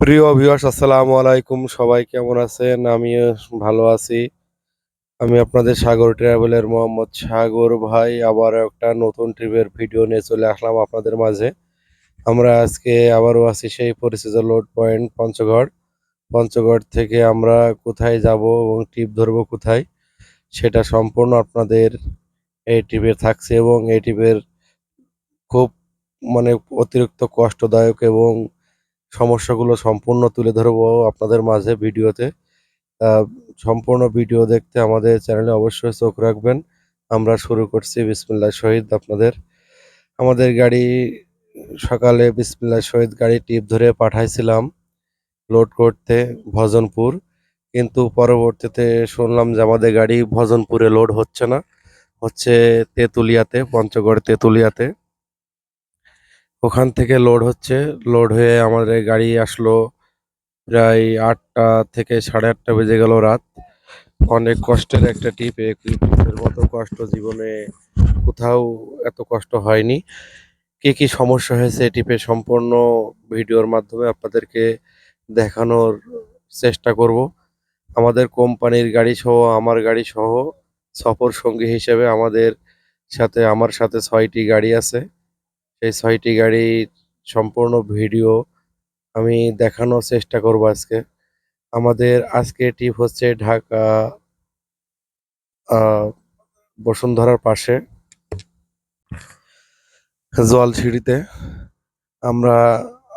প্রিয় ভিউয়ার্স আসসালামু আলাইকুম। সবাই কেমন আছেন? আমিও ভালো আছি। আমি আপনাদের সাগর ট্রাভেলের মোহাম্মদ সাগর ভাই। আবার একটা নতুন ট্রিপের ভিডিও নিয়ে চলে আসলাম আপনাদের মাঝে। আমরা আজকে আবারও আছি সেই পরিচিত লোড পয়েন্ট পঞ্চগড়। পঞ্চগড় থেকে আমরা কোথায় যাব এবং ট্রিপ ধরবো কোথায়, সেটা সম্পূর্ণ আপনাদের এই ট্রিপে থাকছে এবং এই ট্রিপের খুব মানে অতিরিক্ত কষ্টদায়ক এবং সমস্যাগুলো সম্পূর্ণ তুলে ধরবো আপনাদের মাঝে ভিডিওতে। সম্পূর্ণ ভিডিও দেখতে আমাদের চ্যানেলে অবশ্যই চোখ রাখবেন। আমরা শুরু করছি বিসমিল্লাহ শহীদ আপনাদের। আমাদের গাড়ি, সকালে বিসমিল্লাহ শহীদ গাড়ি টিপ ধরে পাঠাইছিলাম লোড করতে ভজনপুর। কিন্তু পরবর্তীতে শুনলাম যে আমাদের গাড়ি ভজনপুরে লোড হচ্ছে না। হচ্ছে তেঁতুলিয়াতে, পঞ্চগড় তেঁতুলিয়াতে। ওখান থেকে লোড হচ্ছে। লোড হয়ে আমাদের গাড়ি আসলো প্রায় আটটা থেকে সাড়ে আটটা বেজে গেল রাত। অনেক কষ্টের একটা ট্রিপ এর মতো কষ্ট জীবনে কোথাও এত কষ্ট হয়নি। কি কি সমস্যা হয়েছে টিপে সম্পূর্ণ ভিডিওর মাধ্যমে আপনাদেরকে দেখানোর চেষ্টা করব। আমাদের কোম্পানির গাড়ি সহ, আমার গাড়ি সহ সফর সঙ্গী হিসেবে আমাদের সাথে, আমার সাথে ছয়টি গাড়ি আছে। সেই ছয়টি গাড়ির সম্পূর্ণ ভিডিও আমি দেখানোর চেষ্টা করব আজকে। আমাদের আজকে ট্রিপ হচ্ছে ঢাকা বসুন্ধরার পাশে জলসিঁড়িতে আমরা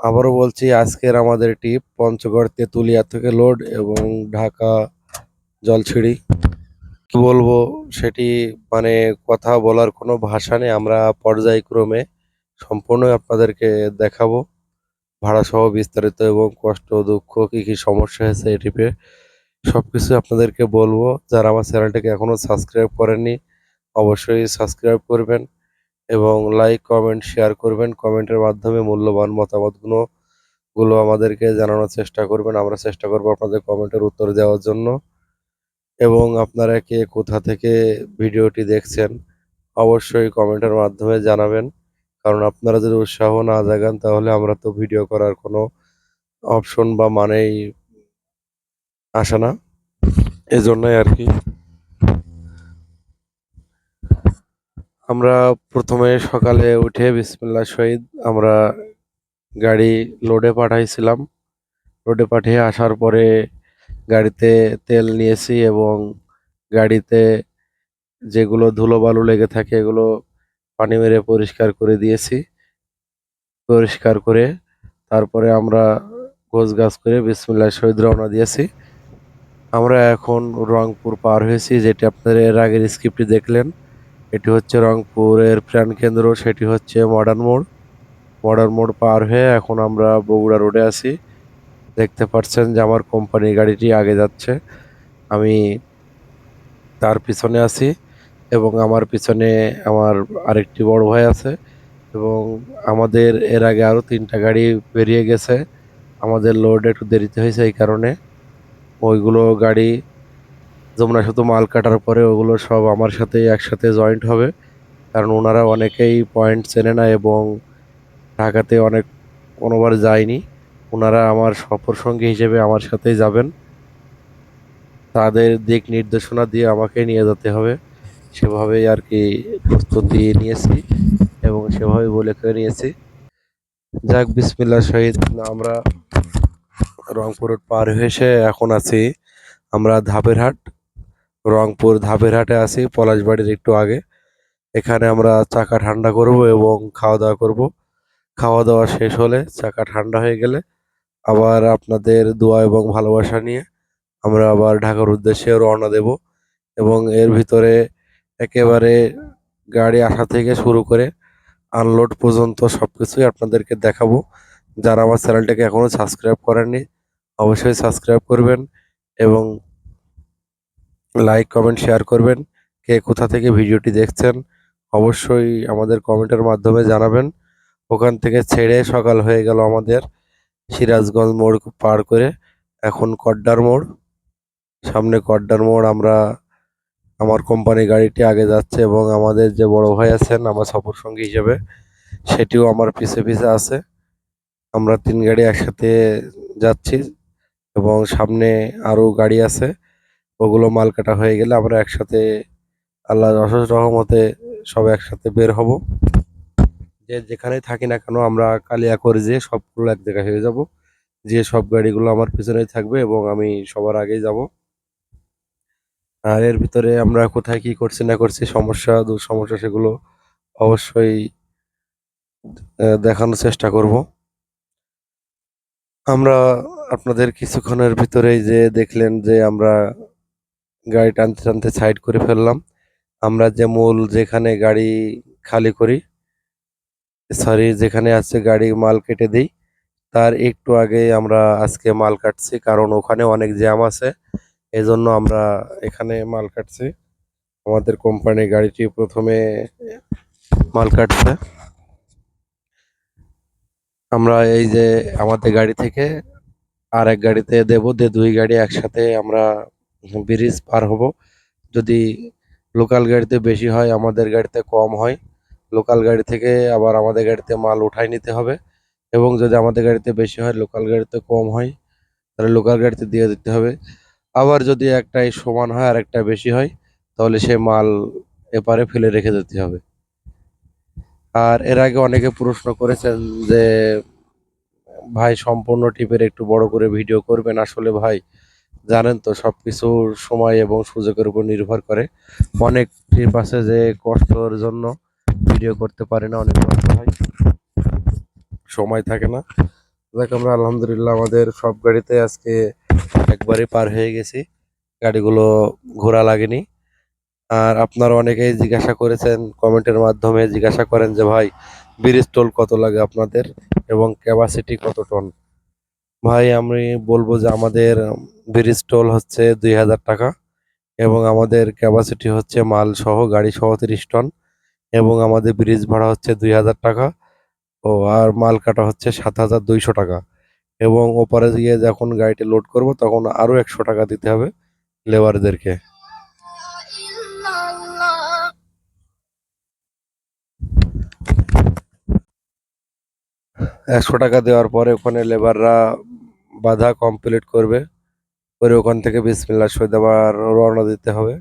আবারও বলছি, আজকের আমাদের ট্রিপ পঞ্চগড় তেঁতুলিয়া থেকে লোড এবং ঢাকা জলছিড়ি কি বলব, সেটি মানে কথা বলার কোনো ভাষা নেই। আমরা পর্যায়ক্রমে সম্পূর্ণ আপনাদেরকে দেখাবো। ভাড়া সহ বিস্তারিত এবং কষ্ট, দুঃখ, কী কী সমস্যা হয়েছে এই ট্রিপে সবকিছু আপনাদেরকে বলব। যারা আমার চ্যানেলটাকে এখনও সাবস্ক্রাইব করেননি, অবশ্যই সাবস্ক্রাইব করবেন এবং লাইক কমেন্ট শেয়ার করবেন। কমেন্টের মাধ্যমে মূল্যবান মতামতগুলো, গুলো আমাদেরকে জানানোর চেষ্টা করবেন। আমরা চেষ্টা করব আপনাদের কমেন্টের উত্তর দেওয়ার জন্য। এবং আপনারা কে কোথা থেকে ভিডিওটি দেখছেন, অবশ্যই কমেন্টের মাধ্যমে জানাবেন। কারণ আপনারা যদি উৎসাহ না জাগান, তাহলে আমরা তো ভিডিও করার কোনো অপশন বা মানেই আসে না। এজন্যই আর কি। আমরা প্রথমে সকালে উঠে বিসমিল্লাহ শহীদ আমরা গাড়ি লোডে পাঠাইছিলাম। লোডে পাঠিয়ে আসার পরে গাড়িতে তেল নিয়েছি এবং গাড়িতে যেগুলো ধুলো বালু লেগে থাকে এগুলো পানি মেরে পরিষ্কার করে দিয়েছি। পরিষ্কার করে তারপরে আমরা গোছ গাছ করে বিসমিল্লাহ শহীদ রওনা দিয়েছি। আমরা এখন রংপুর পার হয়েছি, যেটি আপনারা এর আগের স্ক্রিপ্টটি দেখলেন। এটি হচ্ছে রংপুরের প্রাণকেন্দ্র সেটি হচ্ছে মডার্ন মোড়। মডার্ন মোড় পার হয়ে এখন আমরা বগুড়া রোডে আছি। দেখতে পাচ্ছেন যে আমার কোম্পানির গাড়িটি আগে যাচ্ছে। আমি তার পিছনে আছি। এবং আমার পিছনে আমার আরেকটি বড় ভাই আছে এবং আমাদের এর আগে আরও তিনটা গাড়ি বেরিয়ে গেছে। আমাদের লোড একটু দেরিতে হয়েছে এই কারণে। ওইগুলো গাড়ি যমুনা শুধু মাল কাটার পরে ওগুলো সব আমার সাথে একসাথে জয়েন্ট হবে। কারণ ওনারা অনেকেই পয়েন্ট চেনে না এবং ঢাকাতে অনেক কোনোবার যায়নি। ওনারা আমার সফর সঙ্গী হিসেবে আমার সাথেই যাবেন। তাদের দিক নির্দেশনা দিয়ে আমাকে নিয়ে যেতে হবে। সেভাবেই আর কি প্রস্তুতি নিয়েছি এবং সেভাবে বলে করে নিয়েছি। যাক বিসমিল্লা শহীদ আমরা রংপুর পার হয়ে এখন আছি আমরা ধাপেরহাট। রংপুর ধাপেরহাটে আছি, পলাশবাড়ির একটু আগে। এখানে আমরা চাকা ঠান্ডা করব এবং খাওয়া দাওয়া করব। খাওয়া দাওয়া শেষ হলে চাকা ঠান্ডা হয়ে গেলে আবার আপনাদের দোয়া এবং ভালোবাসা নিয়ে আমরা আবার ঢাকার উদ্দেশ্যে রওনা দেব। এবং এর ভিতরে একেবারে গাড়ি আসা থেকে শুরু করে আনলোড পর্যন্ত সব কিছুই আপনাদেরকে দেখাবো। যারা আমার চ্যানেলটাকে এখনও সাবস্ক্রাইব করেননি অবশ্যই সাবস্ক্রাইব করবেন এবং লাইক কমেন্ট শেয়ার করবেন। কে কোথা থেকে ভিডিওটি দেখছেন অবশ্যই আমাদের কমেন্টের মাধ্যমে জানাবেন। ওখান থেকে ছেড়ে সকাল হয়ে গেল আমাদের সিরাজগঞ্জ মোড় পার করে। এখন কড্ডার মোড়। সামনে কড্ডার মোড় আমরা আমার কোম্পানি গাড়িটি আগে যাচ্ছে এবং আমাদের যে বড় ভাই আছেন, আমার সফর সঙ্গী হিসেবে, সেটিও আমার পিছে পিছে আছে। আমরা তিন গাড়ি একসাথে যাচ্ছি এবং সামনে আরও গাড়ি আছে। ওগুলো মাল কাটা হয়ে গেলে আমরা একসাথে আল্লাহ অশেষ রহমতে সব একসাথে বের হব। যে যেখানেই থাকি না কেন, আমরা কালিয়াকড় যেয়ে সবগুলো এক জায়গায় হয়ে যাব। যে সব গাড়িগুলো আমার পিছনেই থাকবে এবং আমি সবার আগেই যাব। আর এর ভিতরে আমরা কোথায় কি করছি না করছি, সমস্যা দু সমস্যা সেগুলো অবশ্যই দেখানোর চেষ্টা করব। আমরা আপনাদের কিছুক্ষণের ভিতরেই যে দেখলেন যে আমরা গাড়ি টানতে টানতে সাইড করে ফেললাম। আমরা যে মূল যেখানে গাড়ি খালি করি, সরি, যেখানে আছে গাড়ি মাল কেটে দিই, তার একটু আগে আমরা আজকে মাল কাটছি, কারণ ওখানে অনেক জ্যাম আছে। এজন্য আমরা এখানে মাল কাটছি। আমাদের কোম্পানি গাড়িটি প্রথমে মাল কাটছে। আমরা এই যে আমাদের গাড়ি থেকে আর এক গাড়িতে দেব, দিয়ে দুই গাড়ি একসাথে আমরা ব্রিজ পার হব। যদি লোকাল গাড়িতে বেশি হয়, আমাদের গাড়িতে কম হয়, লোকাল গাড়ি থেকে আবার আমাদের গাড়িতে মাল উঠাই নিতে হবে। এবং যদি আমাদের গাড়িতে বেশি হয়, লোকাল গাড়িতে কম হয়, তাহলে লোকাল গাড়িতে দিয়ে দিতে হবে। আবার যদি একটাই সমান হয় আর একটা বেশি হয়, তাহলে সে মাল এপারে ফেলে রেখে দিতে হবে। আর এর আগে অনেকে প্রশ্ন করেছেন যে, ভাই সম্পূর্ণ টিপের একটু বড় করে ভিডিও করবেন আসলে ভাই? জানেন তো সবকিছুর সময় এবং সুযোগের উপর নির্ভর করে। অনেক ট্রিপ আছে যে কষ্টর জন্য ভিডিও করতে পারে না, অনেক কষ্ট হয়। সময় থাকে না। দেখ আমরা আলহামদুলিল্লাহ আমাদের সব গাড়িতে আজকে একবারে পার হয়ে গেছি। গাড়িগুলো ঘোরা লাগেনি। আর আপনারা অনেকেই জিজ্ঞাসা করেছেন, কমেন্টের মাধ্যমে জিজ্ঞাসা করেন যে, ভাই, ব্রিজ টোল কত লাগে আপনাদের এবং ক্যাপাসিটি কত টন ভাই, আমি বলব যে, আমাদের ব্রিজ টোল হচ্ছে দুই হাজার টাকা এবং আমাদের ক্যাপাসিটি হচ্ছে মাল সহ, গাড়ি সহ তিরিশ টন এবং আমাদের ব্রিজ ভাড়া হচ্ছে দুই হাজার টাকা ও আর মাল কাটা হচ্ছে সাত হাজার দুইশো টাকা। এবং ওপারে গিয়ে যখন গাড়িটি লোড করব, তখন আরও একশো টাকা দিতে হবে লেবারদেরকে একশো টাকা দেওয়ার পরে ওখানে লেবাররা বাধা কমপ্লিট করবে। করে ওখান থেকে বিসমিল্লাহ সহিত আবার রওনা দিতে হবে।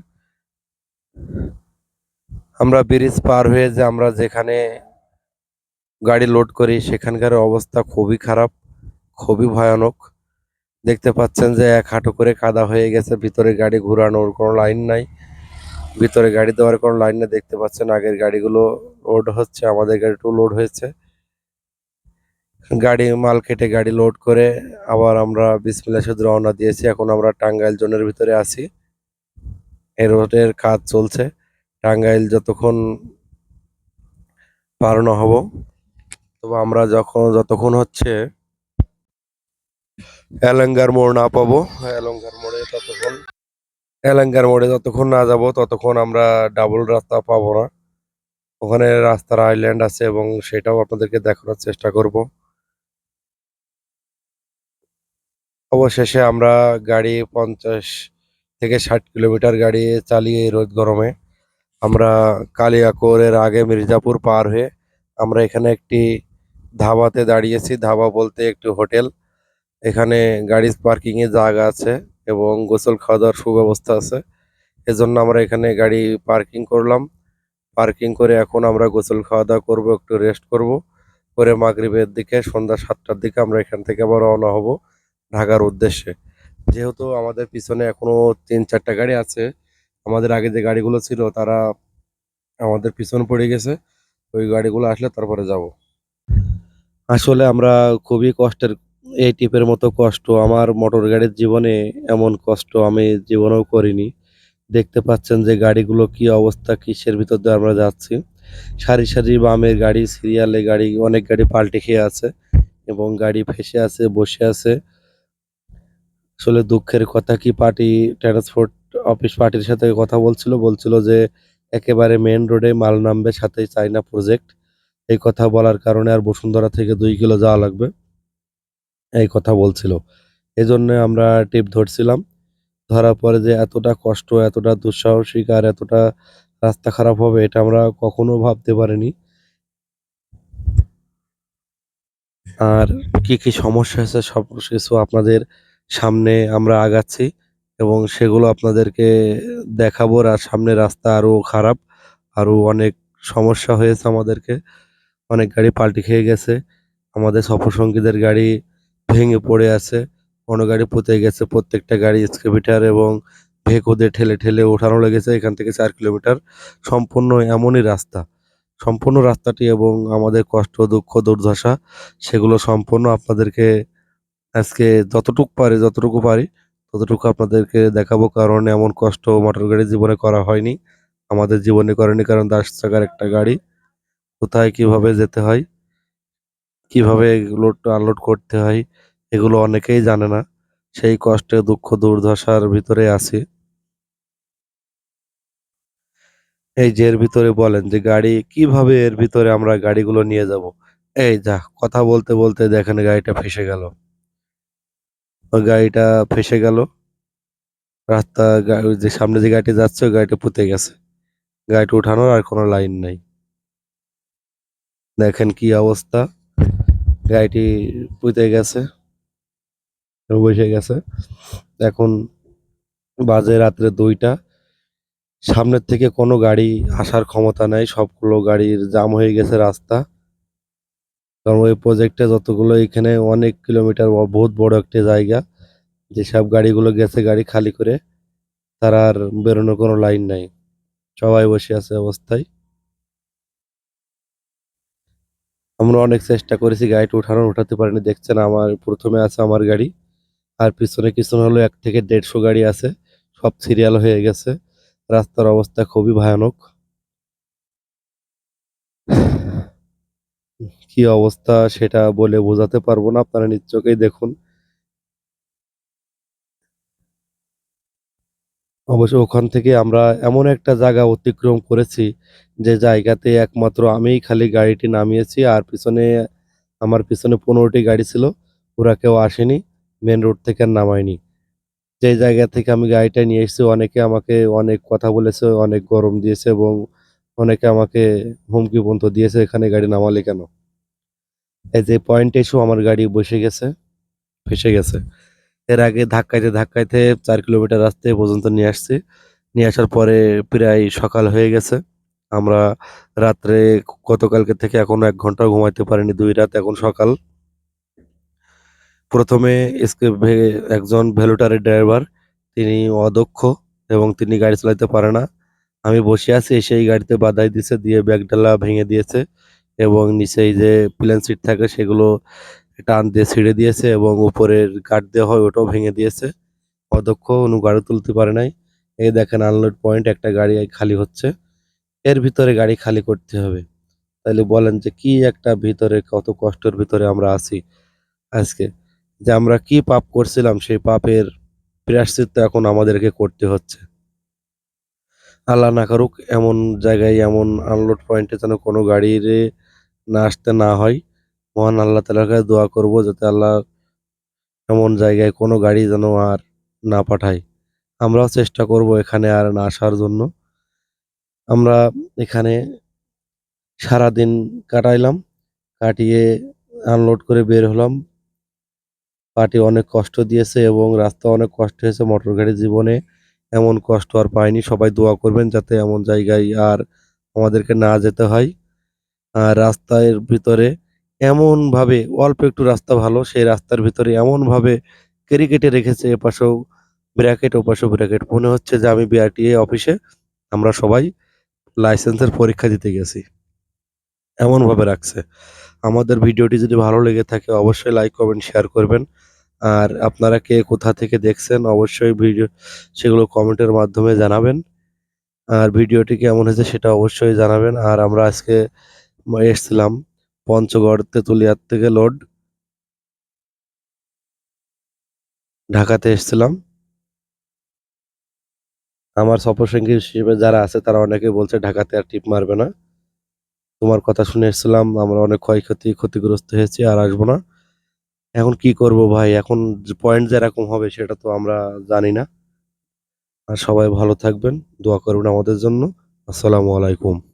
আমরা ব্রিজ পার হয়ে যে আমরা যেখানে গাড়ি লোড করি, সেখানকার অবস্থা খুবই খারাপ। খুবই ভয়ানক। দেখতে পাচ্ছেন যে এক হাঁটু করে কাদা হয়ে গেছে, ভিতরে গাড়ি ঘোরানোর কোনো লাইন নাই। ভিতরে গাড়ি দেওয়ার কোনো লাইন না দেখতে পাচ্ছেন আগের গাড়িগুলো লোড হচ্ছে, আমাদের গাড়িটাও লোড হয়েছে। গাড়ি মাল কেটে গাড়ি লোড করে আবার আমরা বিসমিল্লাহ শুধু রওনা দিয়েছি, এখন আমরা টাঙ্গাইল জোনের ভিতরে আছি। এই রোডের কাজ চলছে, টাঙ্গাইল যতক্ষণ পার না হব। তবে আমরা যখন, যতক্ষণ হচ্ছে এলেঙ্গার মোড় না পাবো। এলেঙ্গার মোড়ে ততক্ষণ। এলেঙ্গার মোড়ে যতক্ষণ না যাব ততক্ষণ আমরা ডাবল রাস্তা পাবো না। ওখানে রাস্তার আইল্যান্ড আছে এবং সেটাও আপনাদেরকে দেখানোর চেষ্টা করব। অবশেষে আমরা গাড়ি পঞ্চাশ থেকে ষাট কিলোমিটার গাড়ি চালিয়ে রোদ গরমে আমরা কালিয়াকোরের আগে মির্জাপুর পার হয়ে আমরা এখানে একটি ধাবাতে দাঁড়িয়েছি। ধাবা বলতে একটি হোটেল। এখানে গাড়ি পার্কিং এর জায়গা আছে এবং গোসল খাওয়া দাওয়ার সুব্যবস্থা আছে। এজন্য আমরা এখানে গাড়ি পার্কিং করলাম। পার্কিং করে এখন আমরা গোসল খাওয়া দাওয়া করব, একটু রেস্ট করব। করে মাগরিবের দিকে, সন্ধ্যা সাতটার দিকে আমরা এখান থেকে আবার রওনা হব ঢাকার উদ্দেশ্যে। যেহেতু আমাদের পিছনে এখনও তিন চারটা গাড়ি আছে, আমাদের আগে যে গাড়িগুলো ছিল তারা আমাদের পিছনে পড়ে গেছে, ওই গাড়িগুলো আসলে তারপরে যাব। আসলে আমরা খুবই কষ্টের এই টিপের মতো কষ্ট। আমার মোটর গাড়ির জীবনে এমন কষ্ট আমি জীবনেও করিনি। দেখতে পাচ্ছেন যে গাড়িগুলো কি অবস্থা, কিসের ভিতর দিয়ে আমরা যাচ্ছি। সারি সারি বামের গাড়ি, সিরিয়ালে গাড়ি, অনেক গাড়ি পাল্টে খেয়ে আছে এবং গাড়ি ফেসে আছে, বসে আছে। আসলে দুঃখের কথা কি পার্টি ট্রান্সপোর্ট অফিস পার্টির সাথে কথা বলছিল বলছিল যে একেবারে মেন রোডে মাল নামবে সাথে চাইনা প্রজেক্ট। এই কথা বলার কারণে আর বসুন্ধরা থেকে দুই কিলো যাওয়া লাগবে। এই কথা বলছিল। এই জন্য আমরা টিপ ধরছিলাম। ধরার পরে যে এতটা কষ্ট, এতটা দুঃসাহসিক আর এতটা রাস্তা খারাপ হবে, এটা আমরা কখনো ভাবতে পারিনি। আর কি কি সমস্যা হয়েছে সব কিছু আপনাদের সামনে আমরা আগাচ্ছি এবং সেগুলো আপনাদেরকে দেখাবো আর সামনে রাস্তা আরও খারাপ আরও অনেক সমস্যা হয়েছে আমাদেরকে। অনেক গাড়ি পাল্টি খেয়ে গেছে। আমাদের সফরসঙ্গীদের গাড়ি ভেঙে পড়ে আছে। কোনো গাড়ি পুঁতে গেছে। প্রত্যেকটা গাড়ি এক্সকেভেটার এবং ভেকোদের ঠেলে ঠেলে ওঠানো লেগেছে। এখান থেকে চার কিলোমিটার সম্পূর্ণ এমনই রাস্তা। সম্পূর্ণ রাস্তাটি এবং আমাদের কষ্ট, দুঃখ, দুর্দশা, সেগুলো সম্পূর্ণ আপনাদেরকে আজকে যতটুকু পারি যতটুকু পারি, ততটুকু আপনাদেরকে দেখাবো। কারণ এমন কষ্ট মোটর গাড়ি জীবনে করা হয়নি। আমাদের জীবনে করেনি। কারণ দশ চাকার একটা গাড়ি। কোথায়, কীভাবে যেতে হয়? কীভাবে এগুলো আনলোড করতে হয়, এগুলো অনেকেই জানে না। সেই কষ্টে দুঃখ, দুর্দশার ভিতরে আছি। এই যে এর ভিতরে বলেন যে গাড়ি, কীভাবে এর ভিতরে আমরা গাড়িগুলো নিয়ে যাব? এই যা, কথা বলতে বলতে দেখেন গাড়িটা ফেসে গেল। গাড়িটা ফেসে গেল। রাস্তা যে সামনে যে গাড়িটি যাচ্ছে, ওই গাড়িটা পুঁতে গেছে। গাড়িটা উঠানোর আর কোনো লাইন নাই। দেখেন কি অবস্থা। গাড়িটি পুঁতে গেছে বসে গেছে। এখন বাজে রাত্রে দুইটা। সামনের থেকে কোনো গাড়ি আসার ক্ষমতা নাই, সবগুলো গাড়ির জাম হয়ে গেছে রাস্তা। কারণ ওই প্রজেক্টে যতগুলো এখানে অনেক কিলোমিটার বহুত বড় একটা জায়গা, যেসব গাড়িগুলো গেছে গাড়ি খালি করে, তার আর বেরোনোর কোনো লাইন নাই। সবাই বসে আছে অবস্থায়। আমরা অনেক চেষ্টা করেছি গাড়িটা উঠানো উঠাতে পারিনি, দেখছেন আমার প্রথমে আছে আমার গাড়ি, আর পিছনে কিছু হলো এক থেকে দেড়শো গাড়ি আছে, সব সিরিয়াল হয়ে গেছে, রাস্তার অবস্থা খুবই ভয়ানক। কি অবস্থা সেটা বলে বোঝাতে পারব না, আপনারা নিজ দেখুন। অবশ্য ওখান থেকে আমরা এমন একটা জায়গা অতিক্রম করেছি যে জায়গাতে একমাত্র আমিই খালি গাড়িটি নামিয়েছি আর পিছনে আমার পিছনে পনেরোটি গাড়ি ছিল, ওরা কেউ আসেনি মেন রোড থেকে নামায়নি। যে জায়গা থেকে আমি গাড়িটা নিয়ে এসেছি, অনেকে আমাকে অনেক কথা বলেছে, অনেক গরম দিয়েছে এবং অনেকে আমাকে হুমকি পর্যন্ত দিয়েছে, এখানে গাড়ি নামালে কেন? এই যে পয়েন্টে এসেও আমার গাড়ি বসে গেছে, ফেসে গেছে। এর আগে ধাক্কাইতে ধাক্কাইতে চার কিলোমিটার রাস্তা এ পর্যন্ত নিয়ে আসছি। নিয়ে আসার পরে প্রায় সকাল হয়ে গেছে। আমরা রাত্রে গতকালকে থেকে এখনও এক ঘণ্টা ঘুমাইতে পারিনি, দুই রাত এখন সকাল। প্রথমে একজন ভেলোটারের ড্রাইভার, তিনি অদক্ষ এবং তিনি গাড়ি চালাতে পারে না। আমি বসে আছি সেই গাড়িতে বাধাই দিয়েছে দিয়ে ব্যাগডালা ভেঙে দিয়েছে এবং নিচেই যে প্লেন সিট থাকে সেগুলো টান দিয়ে ছিঁড়ে দিয়েছে এবং উপরের গার্ড দেওয়া হয় ওটাও ভেঙে দিয়েছে। অদক্ষ উনি গাড়ি তুলতে পারে নাই। এই দেখেন আনলোড পয়েন্ট একটা গাড়ি খালি হচ্ছে। এর ভিতরে গাড়ি খালি করতে হবে। তাহলে বলেন যে কি একটা ভিতরে কত কষ্টের ভিতরে আমরা আছি আজকে? যে আমরা কি পাপ করছিলাম, সেই পাপের প্রায়শ্চিত্ত এখন আমাদেরকে করতে হচ্ছে। আল্লাহ না করুক, এমন জায়গায় এমন আনলোড পয়েন্টে যেন কোনো গাড়ির না আসতে না হয়। মহান আল্লাহ তালার কাছে দোয়া করব যাতে আল্লাহ এমন জায়গায় কোনো গাড়ি যেন আর না পাঠায়। আমরাও চেষ্টা করব এখানে আর না আসার জন্য। আমরা এখানে সারাদিন কাটাইলাম, কাটিয়ে আনলোড করে বের হলাম। পার্টি অনেক কষ্ট দিয়েছে এবং রাস্তা অনেক কষ্ট হয়েছে, মোটর গাড়ির জীবনে এমন কষ্ট আর পাইনি। সবাই দোয়া করবেন যাতে এমন জায়গায় আর আমাদেরকে না যেতে হয়। আর রাস্তার ভিতরে এমন ভাবে অল্প একটু রাস্তা ভালো, সেই রাস্তার ভিতরে এমন ভাবে কেটে রেখেছে এপাশেও ব্র্যাকেট, ওপাশেও ব্র্যাকেট। মনে হচ্ছে যে আমি বিআরটিএ অফিসে, আমরা সবাই লাইসেন্সের পরীক্ষা দিতে গেছি। এমন ভাবে রাখছে। আমাদের ভিডিওটি যদি ভালো লেগে থাকে, অবশ্যই লাইক, কমেন্ট, শেয়ার করবেন। আর আপনারা কে কোথা থেকে দেখছেন, অবশ্যই ভিডিও, সেগুলো কমেন্টের মাধ্যমে জানাবেন। আর ভিডিওটি কেমন হয়েছে সেটা অবশ্যই জানাবেন। আর আমরা আজকে এসছিলাম পঞ্চগড় তেঁতুলিয়ার থেকে লোড ঢাকাতে এসেছিলাম। আমার সফরসঙ্গী হিসেবে যারা আছে, তারা অনেকে বলছে, ঢাকাতে আর টিপ মারবে না। তোমার কথা শুনে এসেছিলাম, আমরা অনেক ক্ষয়ক্ষতি, ক্ষতিগ্রস্ত হয়েছি, আর আসব না। এখন কি করব ভাই? এখন পয়েন্ট যেরকম হবে, সেটা তো আমরা জানি না। আর সবাই ভালো থাকবেন, দোয়া করবেন আমাদের জন্য। আসসালামু আলাইকুম।